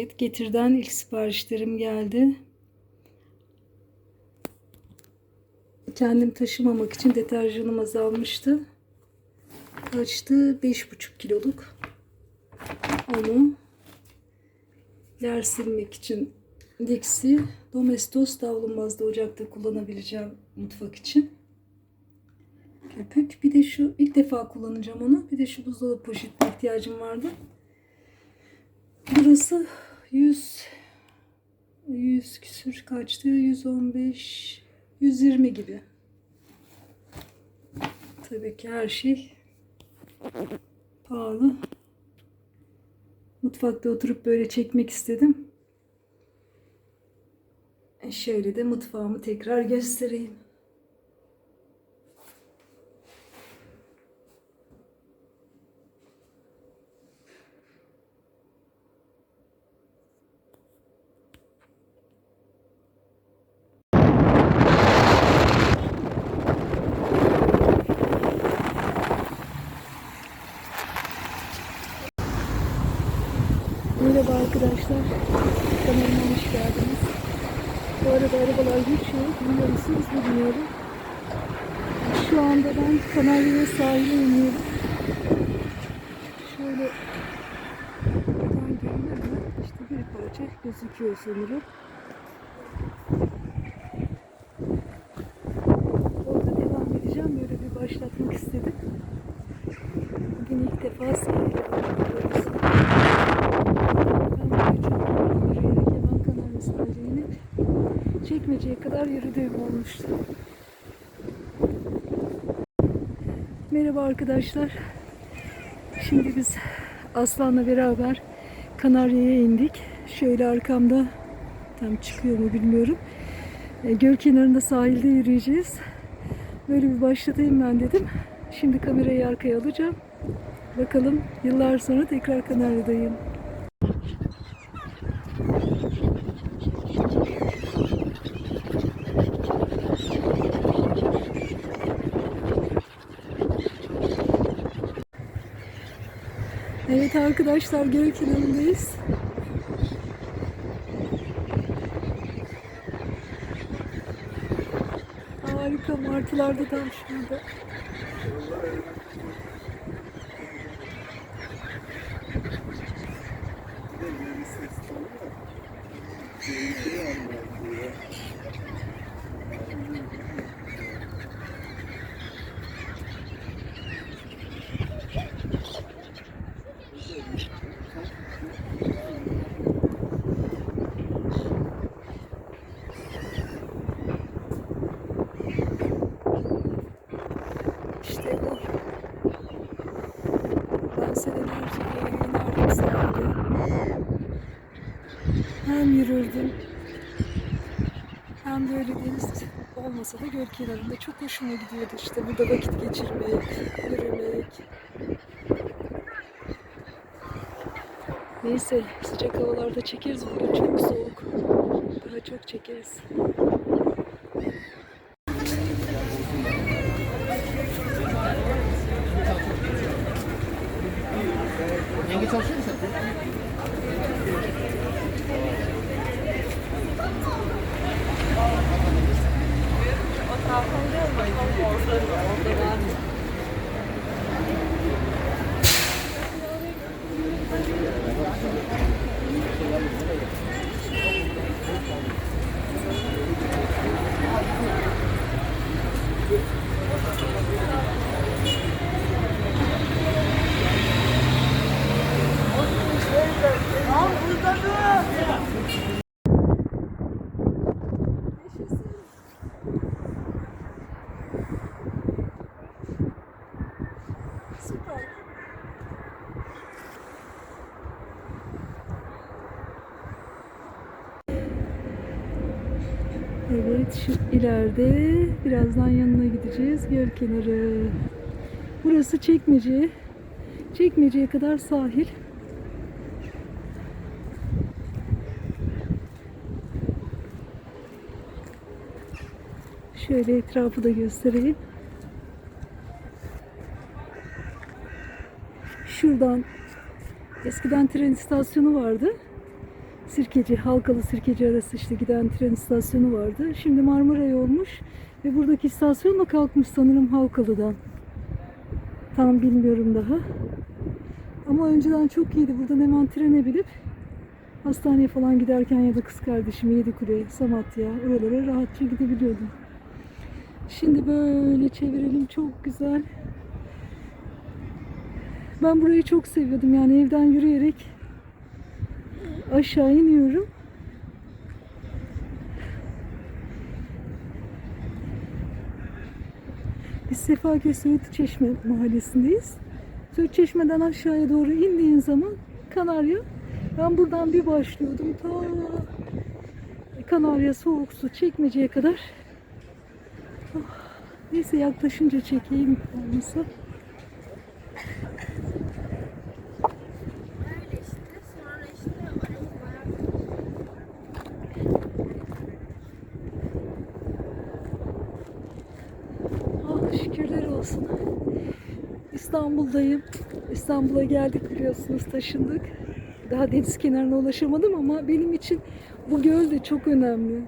Evet, Getir'den ilk siparişlerim geldi. Kendim taşımamak için deterjanım azalmıştı. Kaçtı? 5,5 kiloluk. Onu yer silmek için Dixi Domestos davlumbazda ocakta kullanabileceğim mutfak için. Köpük. Bir de şu ilk defa kullanacağım onu. Bir de şu buzdolabı poşetine ihtiyacım vardı. Burası 100 100 küsür kaçtı? 115 120 gibi. Tabii ki her şey pahalı. Mutfakta oturup böyle çekmek istedim. E şöyle de mutfağımı tekrar göstereyim. Merhaba arkadaşlar. Kanalıma hoş geldiniz. Bu arada arabalar geçiyor. Biliyor musunuz bilmiyorum. Şu anda ben Kanarya sahile iniyorum. Şöyle buradan görünür mü? İşte bir parça gözüküyor sanırım. Orada devam edeceğim. Böyle bir başlatmak istedim. Bugün ilk defa sahile iniyoruz. Ben böyle çok yürüyerek Yaban Kanarya sahiline kadar yürüdüğüm olmuştu. Merhaba arkadaşlar. Şimdi biz Aslan'la beraber Kanarya'ya indik. Şöyle arkamda tam çıkıyor mu bilmiyorum. E, Göl kenarında sahilde yürüyeceğiz. Böyle bir başlatayım ben dedim. Şimdi kamerayı arkaya alacağım. Bakalım yıllar sonra tekrar Kanarya'dayım. Evet arkadaşlar göl kenarındayız. Harika martılar da tam şurada. İşte bu. Ben senelerce inerdim sahilde. Hem yürürdüm. Hem böyle deniz olmasa da göl kenarında çok hoşuma gidiyordu işte burada vakit geçirmek, yürümek. Neyse sıcak havalarda çekeriz bugün çok soğuk. Daha çok çekeriz. Yenge çalışıyor? Süper. Evet şu ileride birazdan yanına gideceğiz. Göl kenarı. Burası Çekmece. Çekmece'ye kadar sahil. Şöyle etrafı da göstereyim. Şuradan eskiden tren istasyonu vardı. Sirkeci, Halkalı Sirkeci arası işte giden tren istasyonu vardı. Şimdi Marmaray olmuş ve buradaki istasyon da kalkmış sanırım Halkalı'dan. Tam bilmiyorum daha. Ama önceden çok iyiydi. Buradan hemen trene binip hastaneye falan giderken ya da kız kardeşim Yedikule, Samatya oralara rahatça gidebiliyordum. Şimdi böyle çevirelim. Çok güzel. Ben burayı çok seviyordum. Yani evden yürüyerek aşağı iniyorum. Biz Sefaköy Söğüt Çeşme mahallesindeyiz. Söğüt Çeşme'den aşağıya doğru indiğin zaman Kanarya. Ben buradan bir başlıyordum. Ta Kanarya soğuk su çekmeceye kadar. Oh, neyse yaklaşınca çekeyim olmasa. Öyle işte. Sonra işte orayı bayağı Ah şükürler olsun. İstanbul'dayım. İstanbul'a geldik biliyorsunuz taşındık. Daha deniz kenarına ulaşamadım ama benim için bu göl de çok önemli.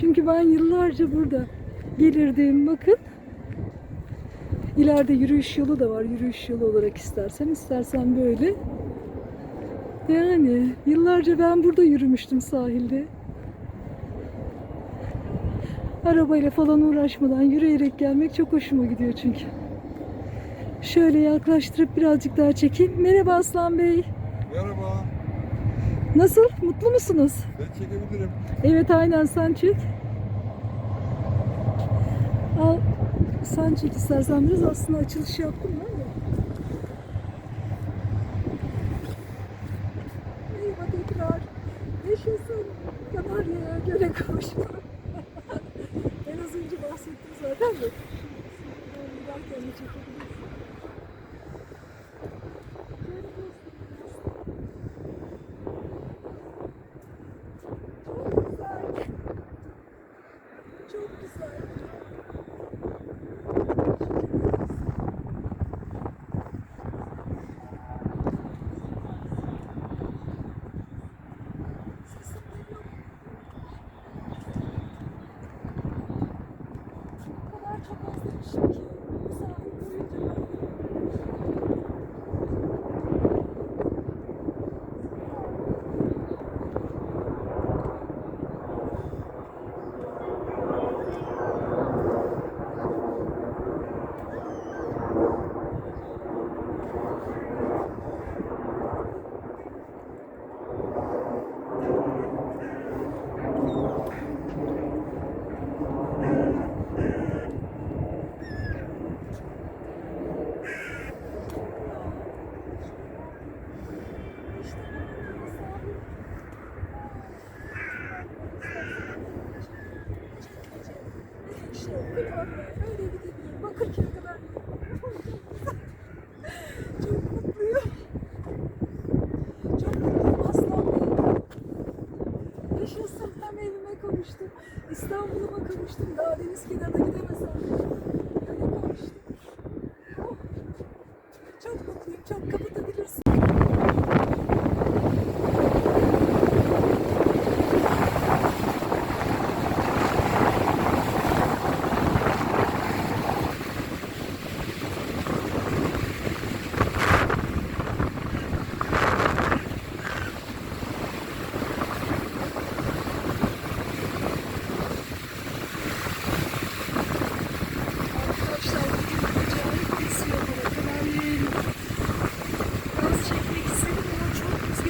Çünkü ben yıllarca burada gelirdim. Bakın. İleride yürüyüş yolu da var. Yürüyüş yolu olarak istersen istersen böyle. Yani yıllarca ben burada yürümüştüm sahilde. Arabayla falan uğraşmadan yürüyerek gelmek çok hoşuma gidiyor çünkü. Şöyle yaklaştırıp birazcık daha çekeyim. Merhaba Aslan Bey. Merhaba, Nasıl? Mutlu musunuz? ben çekebilirim. Evet aynen sen çek. Al sen çek istersen biraz aslında açılış yaptım ben de. Merhaba tekrar. Yaşasın. Kanarya'ya göre kavuşma. ben az önce bahsettim zaten de. Buradan giderken de çekebiliriz. Şöyle göstereyim. Çok güzel. Çok güzel. Sesim geliyor mu? O kadar çok özlemişim ki. Bu sahil boyunca ben. İşte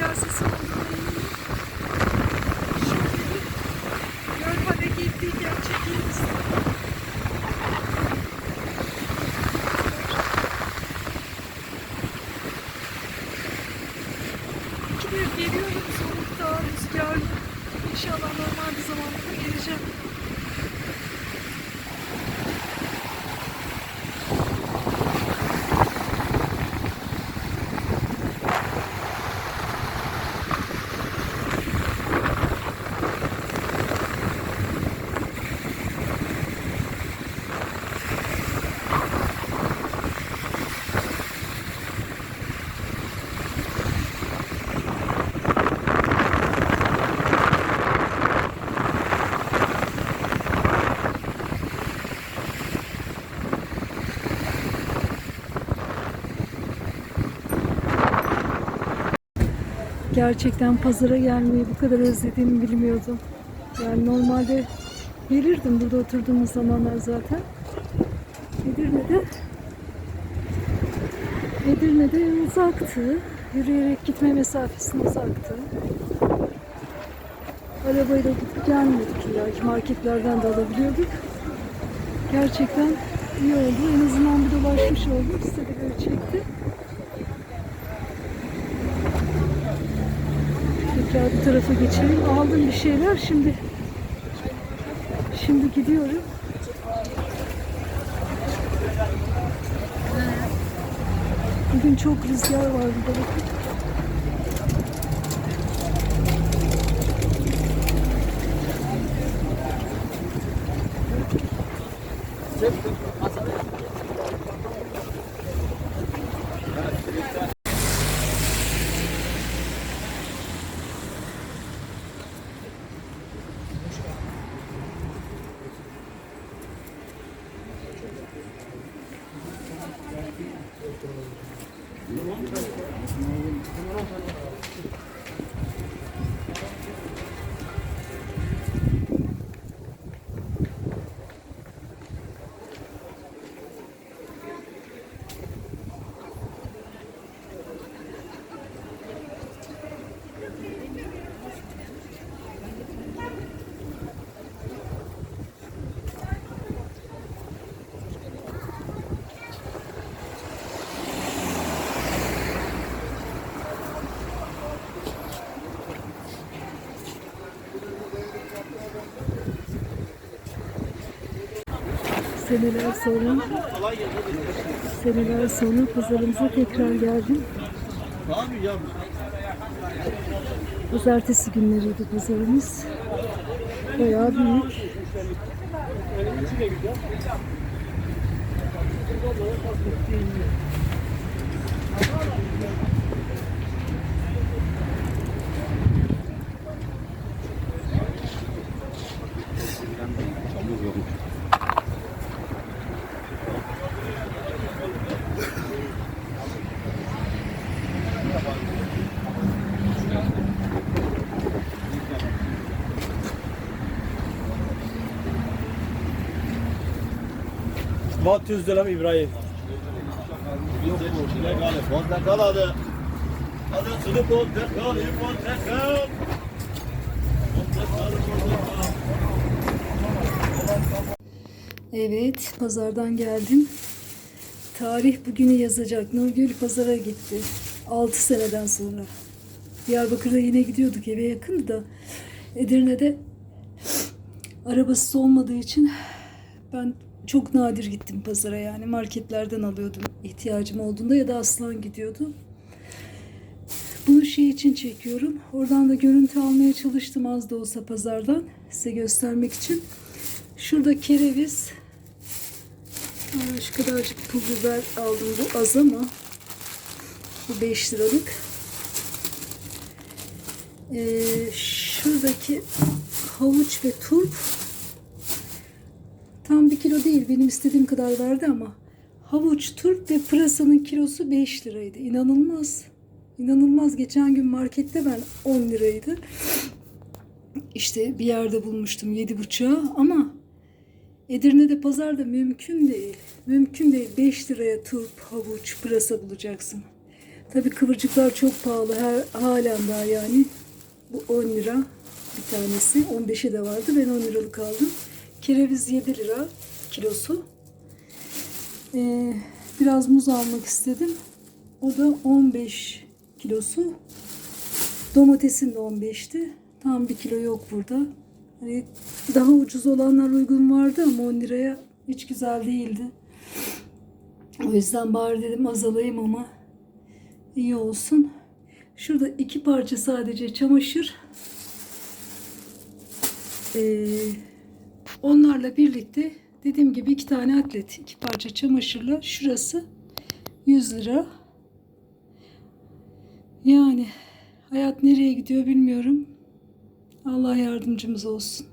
görse savundu. Gerçekten pazara gelmeyi bu kadar özlediğimi bilmiyordum. Yani normalde gelirdim burada oturduğumuz zamanlar zaten. Edirne'de Edirne'de uzaktı. Yürüyerek gitme mesafesine uzaktı. Arabayla gidip gelmedik illa marketlerden de alabiliyorduk. Gerçekten iyi oldu. En azından bir dolaşmış olduk. Size de böyle çekti. Tekrar bu tarafa geçelim. Aldım bir şeyler. Şimdi şimdi gidiyorum. Bugün çok rüzgar var bakın. Seneler sonra seneler sonra pazarımıza tekrar geldim. Pazartesi günleriydi pazarımız. Bayağı büyük. Portakal. Portakal, portakal. Evet, pazardan geldim. Tarih bugünü yazacak. Nurgül pazara gitti. 6 seneden sonra. Diyarbakır'da yine gidiyorduk eve yakındı da. Edirne'de arabası olmadığı için ben çok nadir gittim pazara yani marketlerden alıyordum ihtiyacım olduğunda ya da Aslan gidiyordu. Bunu şey için çekiyorum. Oradan da görüntü almaya çalıştım az da olsa pazardan size göstermek için. Şurada kereviz, şu kadarcık pul biber aldım bu az ama bu 5 liralık. Ee, şuradaki havuç ve turp kilo değil benim istediğim kadar verdi ama havuç, turp ve pırasanın kilosu 5 liraydı. İnanılmaz. İnanılmaz. Geçen gün markette ben 10 liraydı. İşte bir yerde bulmuştum 7,5'a ama Edirne'de pazarda mümkün değil. Mümkün değil. 5 liraya turp, havuç, pırasa bulacaksın. Tabii kıvırcıklar çok pahalı. Her, halen daha yani. Bu 10 lira bir tanesi. 15'e de vardı. Ben 10 liralık aldım. Kereviz 7 lira kilosu. Ee, biraz muz almak istedim. O da 15 kilosu. Domatesin de 15'ti. Tam bir kilo yok burada. Hani daha ucuz olanlar uygun vardı ama 10 liraya hiç güzel değildi. O yüzden bari dedim azalayım ama iyi olsun. Şurada iki parça sadece çamaşır. Ee, onlarla birlikte dediğim gibi iki tane atlet, iki parça çamaşırla şurası 100 lira. Yani hayat nereye gidiyor bilmiyorum. Allah yardımcımız olsun.